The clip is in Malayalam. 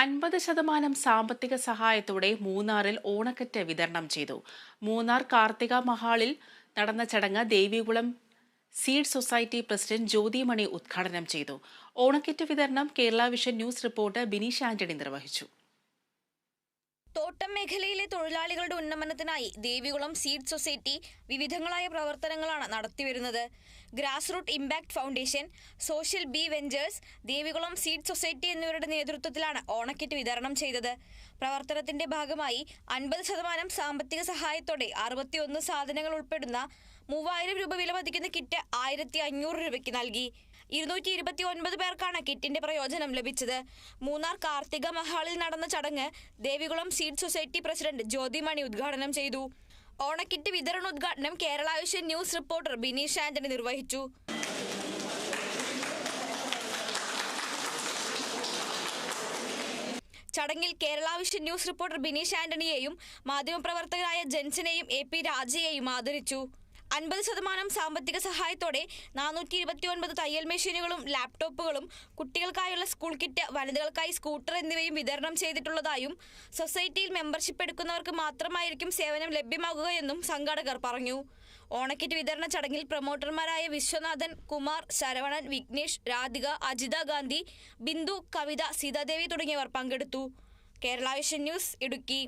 അൻപത് ശതമാനം സാമ്പത്തിക സഹായത്തോടെ മൂന്നാറിൽ ഓണക്കറ്റ് വിതരണം ചെയ്തു. മൂന്നാർ കാർത്തിക മഹാളിൽ നടന്ന ചടങ്ങ് Devikulam seed society president Jyothimani ഉദ്ഘാടനം ചെയ്തു. ഓണക്കിറ്റ് വിതരണം Kerala vision news reporter Bineesh Antony നിർവഹിച്ചു. തോട്ടം മേഖലയിലെ തൊഴിലാളികളുടെ ഉന്നമനത്തിനായി ദേവികുളം സീഡ് സൊസൈറ്റി വിവിധങ്ങളായ പ്രവർത്തനങ്ങളാണ് നടത്തിവരുന്നത്. Grass root impact foundation social B ventures Devikulam seed society എന്നിവരുടെ നേതൃത്വത്തിലാണ് ഓണക്കിറ്റ് വിതരണം ചെയ്തത്. പ്രവർത്തനത്തിന്റെ ഭാഗമായി അൻപത് ശതമാനം സാമ്പത്തിക സഹായത്തോടെ അറുപത്തിയൊന്ന് സാധനങ്ങൾ ഉൾപ്പെടുന്ന മൂവായിരം രൂപ വില മതിക്കുന്ന കിറ്റ് ആയിരത്തി അഞ്ഞൂറ് രൂപയ്ക്ക് നൽകി. ഇരുന്നൂറ്റി ഇരുപത്തി ഒൻപത് പേർക്കാണ് കിറ്റിന്റെ പ്രയോജനം ലഭിച്ചത്. മൂന്നാർ കാർത്തിക മഹാളിൽ നടന്ന ചടങ്ങ് Devikulam seed society president Jyothimani ഉദ്ഘാടനം ചെയ്തു. ഓണക്കിറ്റ് വിതരണ ഉദ്ഘാടനം Kerala vision news reporter Bineesh Antony നിർവഹിച്ചു. ചടങ്ങിൽ Kerala vision news reporter Bineesh ആന്റണിയെയും മാധ്യമപ്രവർത്തകരായ ജെൻസിനെയും എ പി രാജയെയും ആദരിച്ചു. അൻപത് ശതമാനം സാമ്പത്തിക സഹായത്തോടെ നാനൂറ്റി ഇരുപത്തി ഒൻപത് തയ്യൽ മെഷീനുകളും ലാപ്ടോപ്പുകളും കുട്ടികൾക്കായുള്ള സ്കൂൾ കിറ്റ് വനിതകൾക്കായി സ്കൂട്ടർ എന്നിവയും വിതരണം ചെയ്തിട്ടുള്ളതായും സൊസൈറ്റിയിൽ മെമ്പർഷിപ്പ് എടുക്കുന്നവർക്ക് മാത്രമായിരിക്കും സേവനം ലഭ്യമാകുകയെന്നും സംഘാടകർ പറഞ്ഞു. ഓണക്കിറ്റ് വിതരണ ചടങ്ങിൽ പ്രൊമോട്ടർമാരായ വിശ്വനാഥൻ കുമാർ ശരവണൻ വിഘ്നേഷ് രാധിക അജിത ഗാന്ധി ബിന്ദു കവിത സീതാദേവി തുടങ്ങിയവർ പങ്കെടുത്തു. Kerala vision news Idukki.